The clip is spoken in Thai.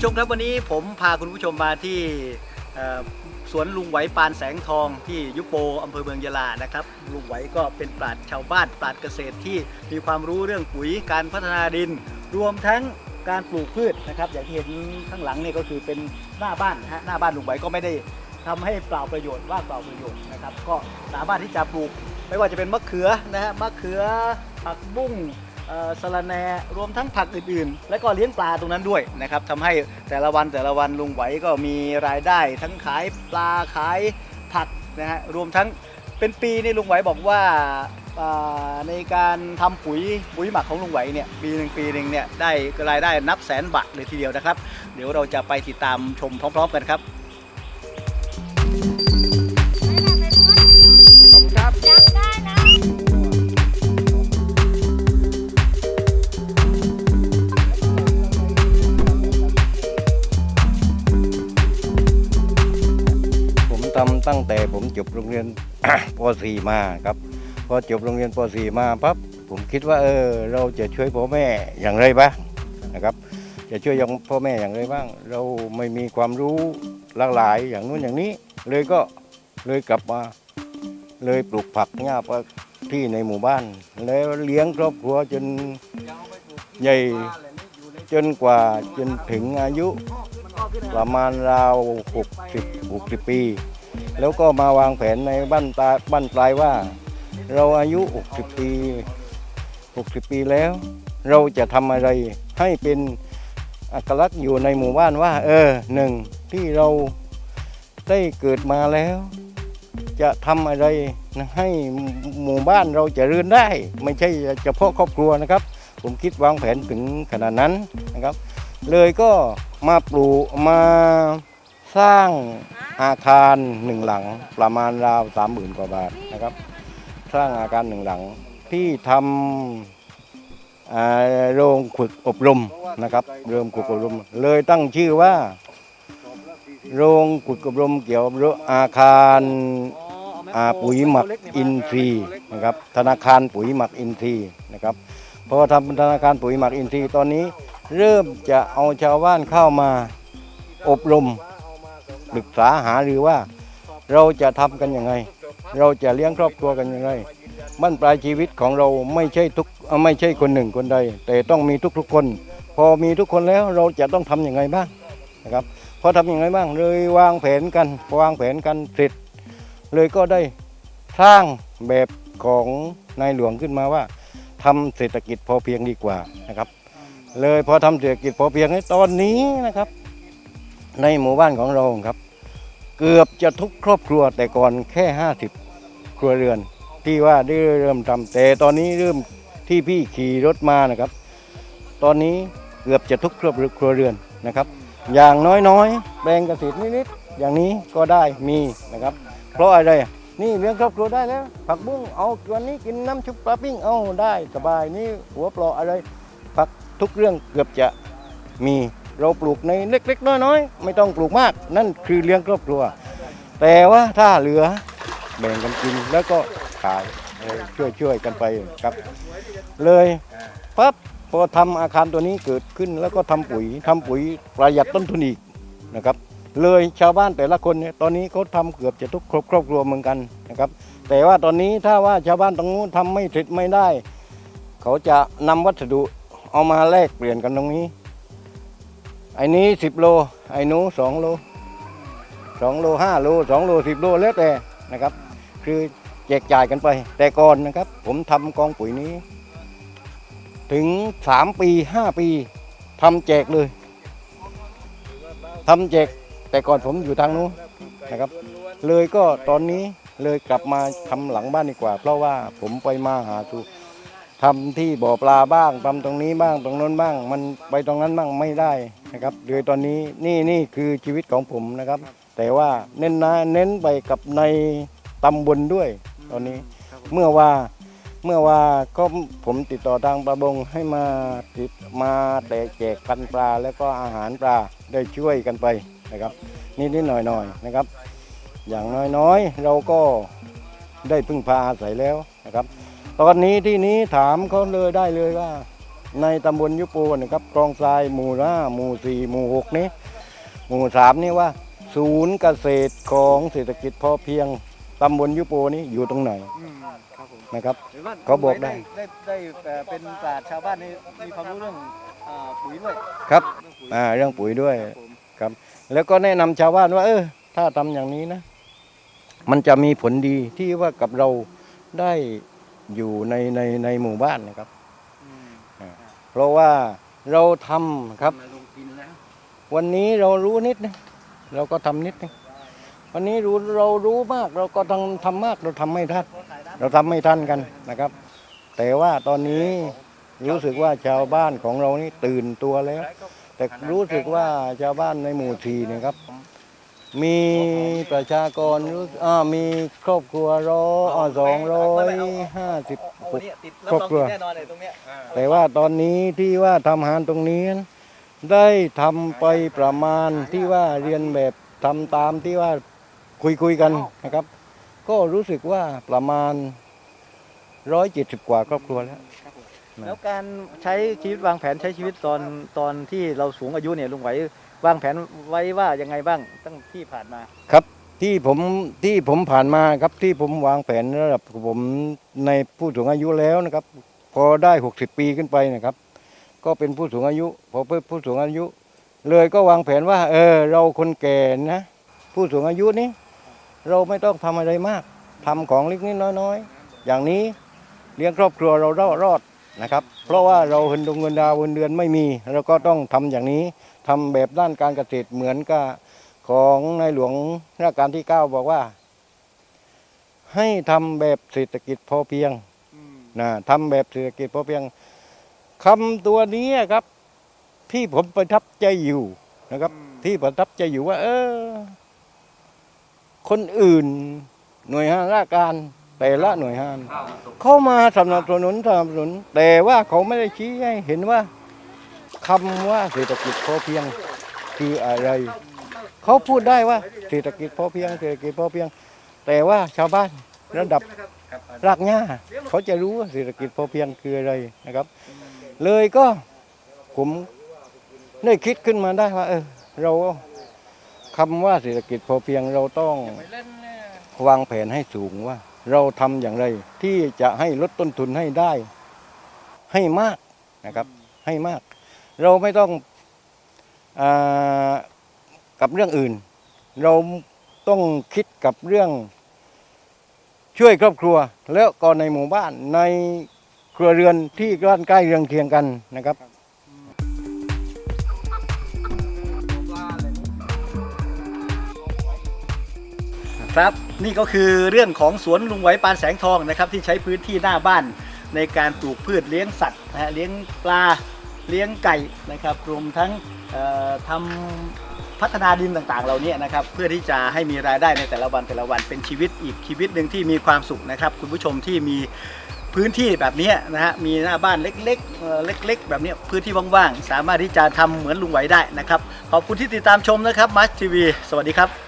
ผู้ชมครับวันนี้ผมพาคุณผู้ชมมาที่สวนลุงไหวปานแสงทองที่ยุโปอำเภอเมืองยะลานะครับ ลุงไหวก็เป็นปราชญ์ชาวบ้านปราชญ์เกษตรที่มีความรู้เรื่องปุ๋ยการพัฒนาดิน รวมทั้งการปลูกพืชนะครับอย่างที่เห็นข้างหลังนี่ก็คือเป็นหน้าบ้านฮะหน้าบ้านลุงไหวก็ไม่ได้ทำให้เปล่าประโยชน์ว่างเปล่าประโยชน์นะครับ ก็สามารถที่จะปลูก ไม่ว่าจะเป็นมะเขือนะฮะมะเขือผักบุ้ง สะระแหนรวมทั้งผักอื่นๆ และก็เลี้ยงปลาตรงนั้นด้วยนะครับทำให้แต่ละวันแต่ละวันลุงไหวก็มีรายได้ทั้งขายปลาขายผักนะฮะรวมทั้งเป็นปีนี่ลุงไหวบอกว่าในการทำปุ๋ยปุ๋ยหมักของลุงไหวเนี่ยปีหนึ่งปีหนึ่งเนี่ยได้รายได้นับแสนบาทเลยทีเดียวนะครับ เดี๋ยวเราจะไปติดตามชมพร้อม ๆ กันครับขอบคุณครับ ตั้งแต่ผมจบโรงเรียนป .4 มาครับพอจบโรงเรียนป .4 มาปั๊บผมคิดว่าเออเราจะช่วยพ่อแม่อย่างไรบ้างนะครับ จะช่วยยังพ่อแม่อย่างไรบ้าง เราไม่มีความรู้หลากหลายอย่างนู้นอย่างนี้ เลยก็เลยกลับมา เลยปลูกผักหญ้าปที่ในหมู่บ้าน แล้วเลี้ยงครอบครัวจนใหญ่จนกว่าจนถึงอายุประมาณราว60 60 ปี แล้วก็มาวางแผนในบ้านตาบ้านปลายว่า เราอายุ 60 ปี 60 ปีแล้ว เราจะทำอะไรให้เป็นอัตลักษณ์อยู่ในหมู่บ้านว่า เออหนึ่งที่เราได้เกิดมาแล้ว จะทำอะไรให้หมู่บ้านเราจะเรือนได้ ไม่ใช่เฉพาะครอบครัวนะครับ ผมคิดวางแผนถึงขนาดนั้นนะครับ เลยก็มาปลูกมาสร้าง อาคารหนึ่งหลังประมาณราวสามหมื่นกว่าบาทนะครับ สร้างอาคารหนึ่งหลังที่ทำโรงขุดอบรมนะครับโรงขุดอบรม เลยตั้งชื่อว่า โรงขุดอบรมเกี่ยวกับอาคารอาปุ๋ยหมักอินทรีย์นะครับ ธนาคารปุ๋ยหมักอินทรีย์นะครับพอทำเป็นธนาคารปุ๋ยหมักอินทรีย์ตอนนี้ เริ่มจะเอาชาวบ้านเข้ามาอบรม ปรึกษาหารือว่า เราจะทำกันยังไง เราจะเลี้ยงครอบครัวกันยังไงบ้านปลายชีวิตของเราไม่ใช่ทุกไม่ใช่คนหนึ่งคนใด แต่ต้องมีทุกๆคน พอมีทุกคนแล้วเราจะต้องทำยังไงบ้างนะครับพอทำยังไงบ้างเลยวางแผนกันวางแผนกันเสร็จเลยก็ได้สร้างแบบของนายหลวงขึ้นมาว่าทำเศรษฐกิจพอเพียงดีกว่านะครับ เลยพอทำเศรษฐกิจพอเพียงในตอนนี้นะครับ ในหมู่บ้านของเราครับ เกือบจะทุกครอบครัวแต่ก่อนแค่ 50 ครัวเรือน ที่ว่าได้เริ่มทำแต่ตอนนี้เริ่มที่พี่ขี่รถมานะครับ ตอนนี้เกือบจะทุกครอบครัวเรือนนะครับ อย่างน้อยๆแปลงเกษตรนิดๆอย่างนี้ก็ได้มีนะครับ เพราะอะไรนี่เลี้ยงครอบครัวได้แล้ว ผักบุ้งเอาวันนี้กินน้ำชุบปลาปิ้งเอาได้สบายนี่หัวปลออะไรผักทุกเรื่องเกือบจะมี เราปลูกในเล็กๆน้อยๆ ไม่ต้องปลูกมาก นั่นคือเลี้ยงครอบครัว แต่ว่าถ้าเหลือแบ่งกันกินแล้วก็ขายช่วยช่วยๆกันไปครับ เลยปั๊บพอทำอาคารตัวนี้เกิดขึ้นแล้วก็ทำปุ๋ยทำปุ๋ยประหยัดต้นทุนอีกนะครับ เลยชาวบ้านแต่ละคนเนี่ยตอนนี้เขาทำเกือบจะทุกครอบครอบครัวเหมือนกันนะครับ แต่ว่าตอนนี้ถ้าว่าชาวบ้านตรงนู้นทำไม่เสร็จไม่ได้ เขาจะนำวัสดุเอามาแลกเปลี่ยนกันตรงนี้ ไอ้นี้สิบโล ไอ้หนู้สองโลสองโลห้าโลสองโลสิบโลแล้วแต่นะครับ คือแจกจ่ายกันไป แต่ก่อนนะครับ ผมทำกองปุ๋ยนี้ ถึงสามปีห้าปีทำแจกเลยทำแจกแต่ก่อนผมอยู่ทางนู้นนะครับ เลยก็ตอนนี้เลยกลับมาทำหลังบ้านดีกว่า เพราะว่าผมไปมาหาสู่ทำที่บ่อปลาบ้างทำตรงนี้บ้างตรงนั้นบ้าง มันไปตรงนั้นบ้างไม่ได้ นะครับเลยตอนนี้นี่นี่คือชีวิตของผมนะครับ แต่ว่าเน้นนะเน้นไปกับในตำบลด้วย ตอนนี้เมื่อว่าเมื่อว่าก็ผมติดต่อทางประมงให้มาติดมาแต่แจกพันปลาแล้วก็อาหารปลาได้ช่วยกันไปนะครับนิดๆหน่อยๆนะครับ อย่างน้อยๆ เราก็ได้พึ่งพาอาศัยแล้วนะครับ ตอนนี้ที่นี้ถามเขาเลยได้เลยว่า ในตำบลยุโปนะครับคลองทรายหมู่ห้าหมู่สี่หมู่หกนี้ หมู่สามนี่ว่า ศูนย์เกษตรของเศรษฐกิจพอเพียงตำบลยุโปนี้อยู่ตรงไหนครับผมนะครับ หรือว่าเขาบอกได้ ได้ได้ได้เป็นปราชญ์ชาวบ้านนี่มีความรู้เรื่องอ่าปุ๋ยด้วยครับเรื่องปุ๋ยอ่าเรื่องปุ๋ยด้วย ครับผมแล้วก็แนะนำชาวบ้านว่า เออ ถ้าทำอย่างนี้นะ มันจะมีผลดีที่ว่ากับเราได้อยู่ในในในหมู่บ้านนะครับอืม เพราะว่าเราทำครับมาลงกินแล้ววันนี้เรารู้นิดนึงเราก็ทำนิดนึงวันนี้รู้เรารู้มาก เราก็ทำทำมากเราทำไม่ทันเราทำไม่ทันกันนะครับ แต่ว่าตอนนี้รู้สึกว่าชาวบ้านของเรานี่ตื่นตัวแล้ว แต่รู้สึกว่าชาวบ้านในหมู่ทีเนี่ยครับ มีประชากรรู้อ่ามีครอบครัวร้อยสองร้อยห้าสิบโอ้หกเนี่ยติดครอบครัวแน่นอนเลยตรงเนี้ยแต่ว่าตอนนี้ที่ว่าทำอาหารตรงนี้นั้นได้ทำไปประมาณที่ว่าเรียนแบบทำตามที่ว่าคุยคุยๆกันนะครับ ก็รู้สึกว่าประมาณร้อยเจ็ดสิบกว่าครอบครัวแล้ว แล้วการใช้ชีวิตวางแผนใช้ชีวิตตอนตอนที่เราสูงอายุเนี่ยลุงไหววางแผนไว้ว่ายังไงบ้างตั้งที่ผ่านมาที่ผมที่ผมผ่านมาครับที่ผมวางแผนระดับผมในผู้สูงอายุแล้วนะครับ พอได้ 60 ปีขึ้นไปนะครับ ก็เป็นผู้สูงอายุ พอเป็นผู้สูงอายุ เลยก็วางแผนว่า เออ เราคนแก่นะ ผู้สูงอายุนี้เราไม่ต้องทำอะไรมากทำของเล็กนิดน้อยๆอย่างนี้เลี้ยงครอบครัวเรารอด นะครับ เพราะว่าเราเงินดงเงินดาวเงินเดือนไม่มี เราก็ต้องทำอย่างนี้ทำแบบด้านการเกษตรเหมือนกับของในหลวงรัชกาลที่ 9 บอกว่า ให้ทำแบบเศรษฐกิจพอเพียงนะทำแบบเศรษฐกิจพอเพียงคำตัวนี้ครับ ที่ผมประทับใจอยู่นะครับ ที่ประทับใจอยู่ว่า เออ คนอื่น หน่วยงานราชการ แต่ละหน่วยงาน เข้ามาสนับสนุนสนับสนุน แต่ว่าเขาไม่ได้ชี้ให้เห็นว่าคำว่าเศรษฐกิจพอเพียงคืออะไร เขาพูดได้ว่าเศรษฐกิจพอเพียงเศรษฐกิจพอเพียง แต่ว่าชาวบ้านระดับรากหญ้าเขาจะรู้ว่าเศรษฐกิจพอเพียงคืออะไรนะครับ เลยก็ผมได้คิดขึ้นมาได้ว่า เออ เราคำว่าเศรษฐกิจพอเพียงเราต้องวางแผนให้สูงว่า เราทำอย่างไร ที่จะให้ลดต้นทุนให้ได้ ให้มากนะครับ ให้มาก เราไม่ต้องอากับเรื่องอื่น เราต้องคิดกับเรื่องช่วยครอบครัว แล้วก็ในหมู่บ้านในครัวเรือนที่บ้านใกล้เรือนเคียงกันนะครับ ครับนี่ก็คือเรื่องของสวนลุงไหวปานแสงทองนะครับที่ใช้พื้นที่หน้าบ้านในการปลูกพืชเลี้ยงสัตว์นะฮะเลี้ยงปลาเลี้ยงไก่นะครับรวมทั้งเอ่อทำพัฒนาดินต่างๆเหล่านี้นะครับเพื่อที่จะให้มีรายได้ในแต่ละวันแต่ละวันเป็นชีวิตอีกชีวิตหนึ่งที่มีความสุขนะครับ คุณผู้ชมที่มีพื้นที่แบบนี้นะฮะมีหน้าบ้านเล็กๆเล็ก ๆ แบบนี้พื้นที่ว่างๆ สามารถที่จะทำเหมือนลุงไหวได้นะครับขอบคุณที่ติดตามชมนะครับมัชทีวีสวัสดีครับ